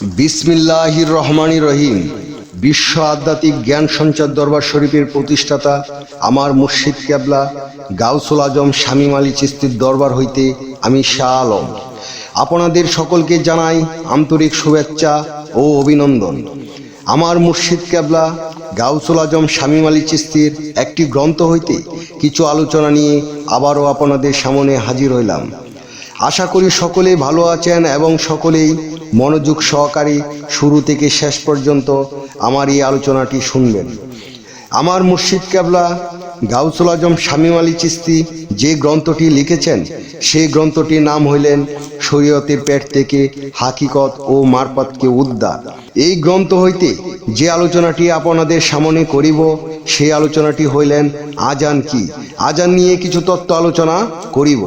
বিসমিল্লাহির রহমানির রহিম। বিশ্ব আধ্যাত্মিক জ্ঞান সঞ্চার দরবার শরীফের প্রতিষ্ঠাতা আমার মুর্শিদ কেবলা গাউসুল আজম শামীম আলী চিস্তির দরবার হইতে আমি শাহ আলম। আপনাদের সকলকে জানাই আন্তরিক শুভেচ্ছা ও অভিনন্দন। আমার মুর্শিদ কেবলা গাউসুল আজম শামীম আলী চিস্তির একটি গ্রন্থ হইতে কিছু আলোচনা নিয়ে আবারও আপনাদের সামনে হাজির হইলাম। আশা করি সকলে ভালো আছেন এবং সকলেই মনোযোগ সহকারে শুরু থেকে শেষ পর্যন্ত আমার এই আলোচনাটি শুনবেন। আমার মুর্শিদ কেবলা গাউসুল আজম শামীম আলী চিস্তি যে গ্রন্থটি লিখেছেন, সেই গ্রন্থটির নাম হইলেন শরীয়তের পেট থেকে হাকিকত ও মারপাতকে উদ্ধার। এই গ্রন্থ হইতে যে আলোচনাটি আপনাদের সামনে করিব, সেই আলোচনাটি হইলেন আজান কি? আজান নিয়ে কিছু তত্ত্ব আলোচনা করিব।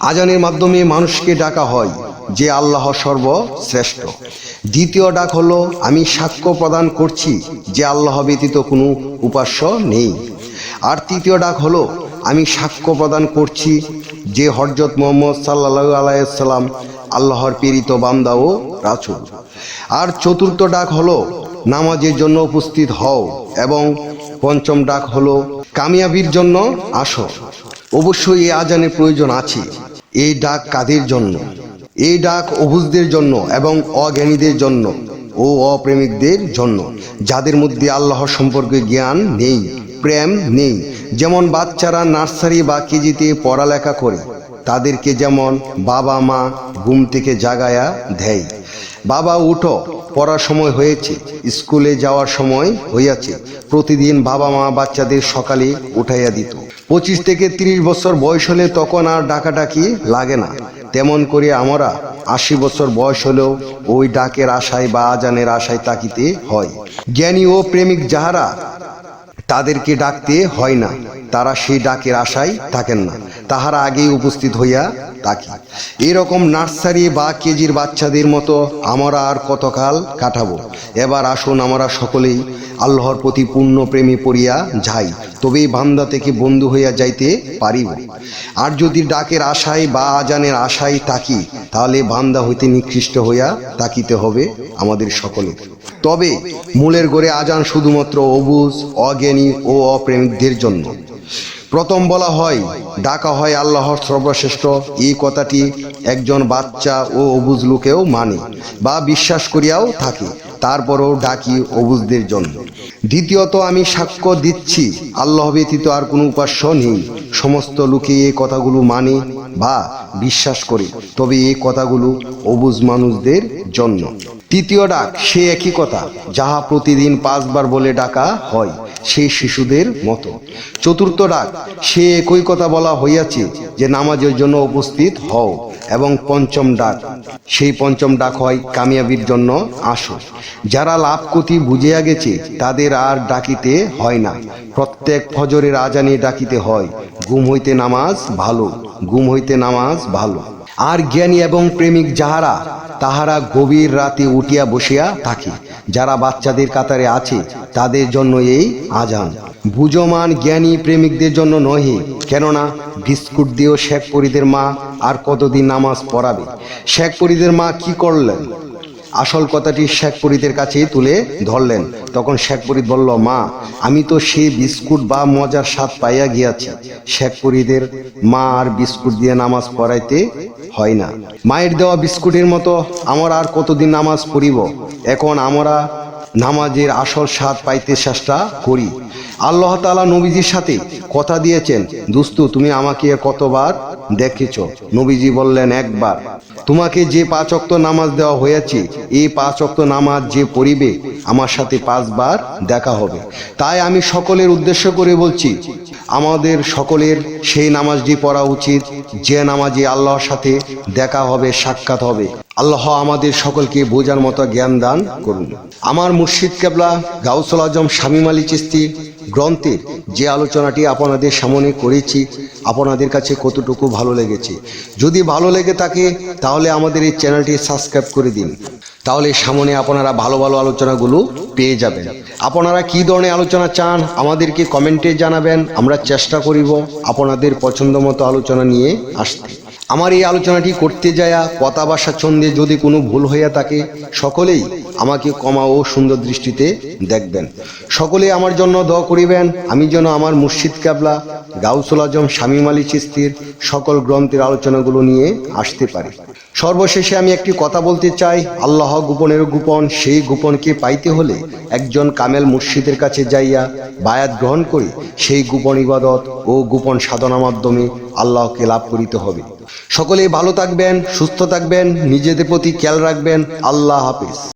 আজানের মাধ্যমে মানুষকে ডাকা হয়। যে আল্লাহ সর্বশ্রেষ্ঠ। দ্বিতীয় ডাক হলো, আমি সাক্ষ্য প্রদান করছি যে আল্লাহ ব্যতীত কোনো উপাস্য নেই। আর তৃতীয় ডাক হলো, আমি সাক্ষ্য প্রদান করছি যে হরজত মোহাম্মদ সাল্লাহ আলাইসাল্লাম আল্লাহর প্রেরিত বান্দা ও রাসূল। আর চতুর্থ ডাক হলো, নামাজের জন্য উপস্থিত হও এবং পঞ্চম ডাক হলো, কামিয়াবির জন্য আসো। অবশ্যই এই আজানের প্রয়োজন আছে। এই ডাক কাদের জন্য? এই ডাক অবুজদের জন্য এবং অজ্ঞানীদের জন্য ও অপ্রেমিকদের জন্য, যাদের মধ্যে আল্লাহ সম্পর্কে জ্ঞান নেই, প্রেম নেই। যেমন বাচ্চারা নার্সারি বা কেজিতে পড়ালেখা করে, তাদেরকে যেমন বাবা মা ঘুম থেকে জাগায়া দেয়। বাবা উঠো, পড়ার সময় হয়েছে, স্কুলে যাওয়ার সময় হইয়াছে, প্রতিদিন বাবা মা বাচ্চাদের সকালে উঠাইয়া দিত। পঁচিশ থেকে তিরিশ বছর বয়স হলে তখন আর ডাকাডাকি লাগে না। তেমন করে আমরা আশি বছর বয়স হলেও ওই ডাকের আশায় বা আজানের আশায় তাকিতে হয়। জ্ঞানী ও প্রেমিক যাহারা তাদেরকে ডাকতে হয় না। তারা সেই ডাকের আশায় থাকেন না। তাহারা আগেই উপস্থিত হইয়া থাকি। এরকম নার্সারি বা কেজির বাচ্চাদের মতো আমরা আর কতকাল কাটাবো? এবার আসুন আমরা সকলেই আল্লাহর প্রতি পূর্ণ প্রেমে পড়িয়া যাই। তবেই বান্দা থেকে বন্ধু হইয়া যাইতে পারিব। আর যদি ডাকের আশায় বা আজানের আশায় তাকি তাহলে বান্দা হইতে নিকৃষ্ট হইয়া তাকিতে হবে আমাদের সকলের। তবে মূলের গড়ে আজান শুধুমাত্র অবুজ, অজ্ঞানী ও অপ্রেমিকদের জন্য। প্রথম বলা হয়, ডাকা হয় আল্লাহর সর্বশ্রেষ্ঠ। এই কথাটি একজন বাচ্চা ও অবুজ লোকেও মানে বা বিশ্বাস করিয়াও থাকে। তারপরও ডাকি অবুজদের জন্য। দ্বিতীয়ত আমি সাক্ষ্য দিচ্ছি, আল্লাহ ব্যতীত আর কোনো উপাস্য নেই। সমস্ত লোকে এই কথাগুলো মানে বা বিশ্বাস করে। তবে এই কথাগুলো অবুজ মানুষদের জন্য। তৃতীয় ডাক, সে একই কথা, যাহা প্রতিদিন পাঁচবার বলে ডাকা হয় সেই শিশুদের মতো। চতুর্থ ডাক, সে একই কথা বলা হইয়াছে, যে নামাজের জন্য উপস্থিত হও, এবং পঞ্চম ডাক, সেই পঞ্চম ডাক হয়, কামিয়াবির জন্য আসো। যারা লাভ ক্ষতি বুঝিয়া গেছে, তাদের আর ডাকিতে হয় না। প্রত্যেক ফজরের আজানে ডাকিতে হয়, ঘুম হইতে নামাজ ভালো, ঘুম হইতে নামাজ ভালো। আর জ্ঞানী এবং প্রেমিক যাহারা, তাহারা গভীর রাতে উঠিয়া বসিয়া থাকে। যারা বাচ্চাদের কাতারে আছে, তাদের জন্য এই আজান। বুঝমান জ্ঞানী প্রেমিকদের জন্য নহে, কেননা বিস্কুট দিয়েও শেখ পরিদের মা আর কতদিন নামাজ পড়াবে? শেখ পরিদের মা কি করলেন? আসল কথাটি শেখ পরিদের কাছেই তুলে ধরলেন। তখন শেখ পরিদ বলল, মা, আমি তো সে বিস্কুট বা মজার স্বাদ পাইয়া গিয়াছি। শেখ পরিদের মা আর বিস্কুট দিয়ে নামাজ পড়াইতে হয় না। মায়ের দেওয়া বিস্কুটের মতো আমরা আর কতদিন নামাজ পড়িব? এখন আমরা নামাজের আসল স্বাদ পাইতে চেষ্টা করি। আল্লাহ তালা নবীজির সাথে কথা দিয়েছেন, দুস্তু, তুমি আমাকে কতবার দেখেছ? নবীজি বললেন, একবার। তোমাকে যে পাঁচ অক্ত নামাজ দেওয়া হয়েছে, এই পাঁচ অক্ত নামাজ যে পড়িবে, আমার সাথে পাঁচবার দেখা হবে। তাই আমি সকলের উদ্দেশ্য করে বলছি আমাদের সকলের সেই নামাজটি পড়া উচিত। যে নামাজে আল্লাহর সাথে দেখা হবে, সাক্ষাৎ হবে। আল্লাহ আমাদের সকলকে বোঝার মতো জ্ঞান দান করুন। আমার মুর্শিদ কেবলা, গাউসুল আজম, শামীম আলী চিস্তি গ্রন্থের যে আলোচনাটি আপনাদের সামনে করেছি, আপনাদের কাছে কতটুকু ভালো লেগেছে। যদি ভালো লেগে থাকে, তাহলে আমাদের এই চ্যানেলটি সাবস্ক্রাইব করে দিন। তাহলে সামনে আপনারা ভালো ভালো আলোচনাগুলো পেয়ে যাবেন। আপনারা কি ধরনের আলোচনা চান, আমাদেরকে কমেন্টে জানাবেন, আমরা চেষ্টা করিব আপনাদের পছন্দ মতো আলোচনা নিয়ে আসতে। আমার এই আলোচনাটি করতে যায়া কথা বাসা ছন্দে যদি কোনো ভুল হইয়া থাকে, সকলেই আমাকে কমা ও সুন্দর দৃষ্টিতে দেখবেন। সকলে আমার জন্য দোয়া করিবেন, আমি যেন আমার মুর্শিদ ক্যাবলা, গাউসুল আজম, শামীম আলী চিস্তির সকল গ্রন্থের আলোচনাগুলো নিয়ে আসতে পারি। সর্বশেষে আমি একটি কথা বলতে চাই। আল্লাহ গোপনের গোপন, সেই গোপনকে পাইতে হলে একজন কামেল মুর্শিদের কাছে যাইয়া বায়াত গ্রহণ করে। সেই গোপন ইবাদত ও গোপন সাধনা মাধ্যমে আল্লাহকে লাভ করিতে হবে। সকলেই ভালো থাকবেন, সুস্থ থাকবেন, নিজেদের প্রতি খেয়াল রাখবেন। আল্লাহ হাফিজ।